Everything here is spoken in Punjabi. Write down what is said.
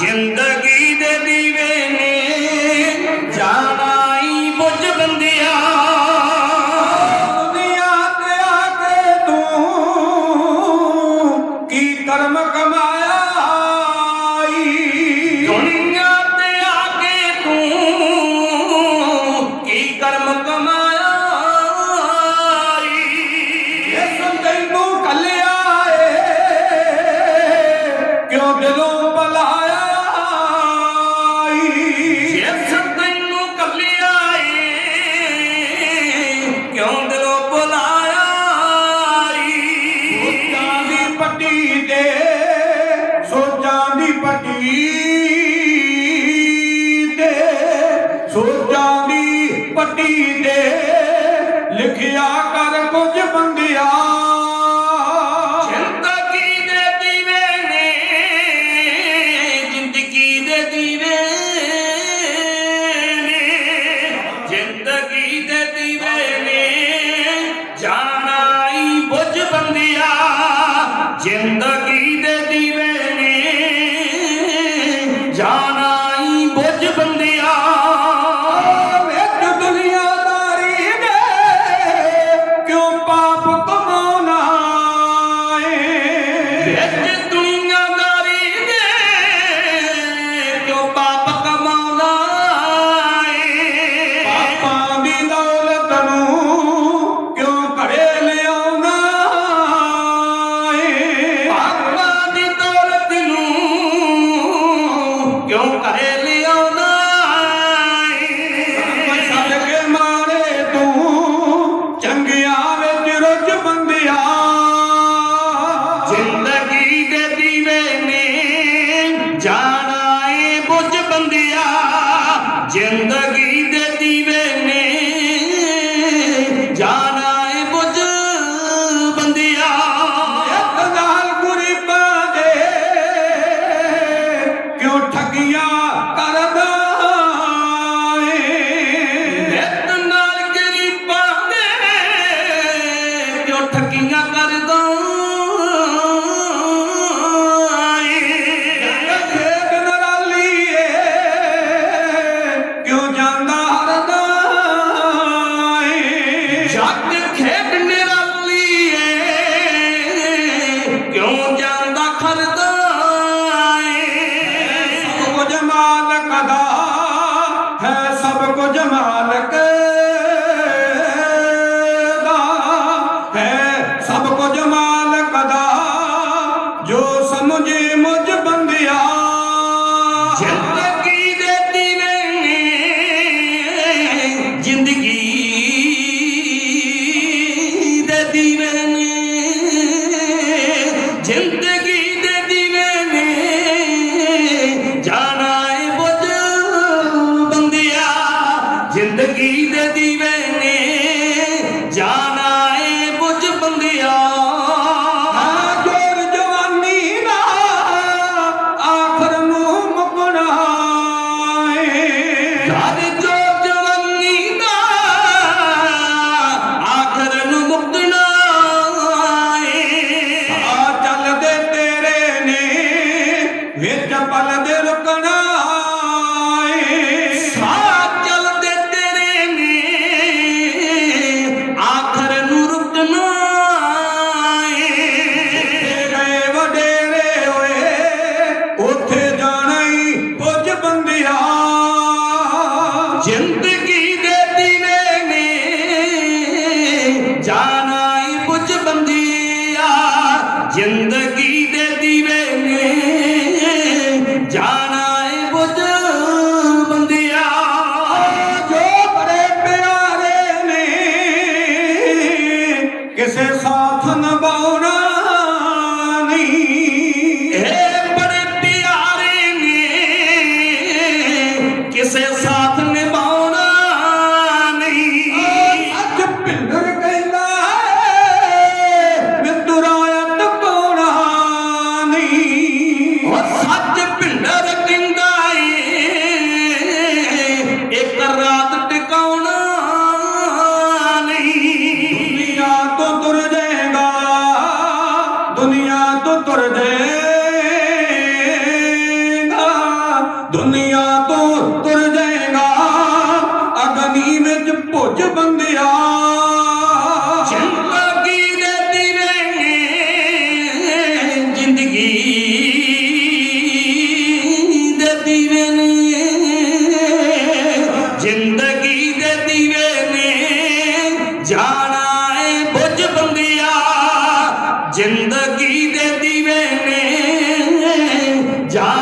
ਜ਼ਿੰਦਗੀ ਦੇ ਦੀਵੇ ਮਿੱਟੀ ਤੇ ਲਿਖਿਆ ਕਰ ਕੁਝ ਮੰਗਿਆ। ਜ਼ਿੰਦਗੀ ਦੇ ਦੀਵੇ ਨੇ, ਜ਼ਿੰਦਗੀ ਦੇ ਦੀਵੇ ਨੇ। ਜ਼ਿੰਦਗੀ ਦੇ ਦੀਵੇ ਨੇ ਜਾਣਾ ਹੀ ਬੁਝ ਬੰਦਿਆ। ਜ਼ਿੰਦਗੀ ਦੇ ਦੀਵੇ ਨੇ ਜਾਣਾ ਹੀ ਬੁਝ ਸਮਝੇ ਮੁਝ ਬੰਦਿਆ। ਜ਼ਿੰਦਗੀ ਦੇਤੀ ਨੇ, ਜ਼ਿੰਦਗੀ ਦੇਤੀ ਨੇ, ਜ਼ਿੰਦਗੀ ਦੇਤੀ ਨੇ, ਜਾਣਾ ਏ ਬੁੱਧ ਬੰਦਿਆ। ਜ਼ਿੰਦਗੀ ਦੇਤੀ ਨੇ ਕਿਸੇ ਸਾਥ ਨਾ ਤੋਂ ਤੁਰ ਜਾਏਗਾ ਦੁਨੀਆ ਤੋਂ ਤੁਰ ਜਾਏਗਾ ਅਗਨੀ ਵਿੱਚ ਭੁੱਜ ਬੰਦਿਆ। ਜ਼ਿੰਦਗੀ ਦੇ ਦੀਵੇ ਜ਼ਿੰਦਗੀ ਦੇ ਦੀਵੇ দিবেন যা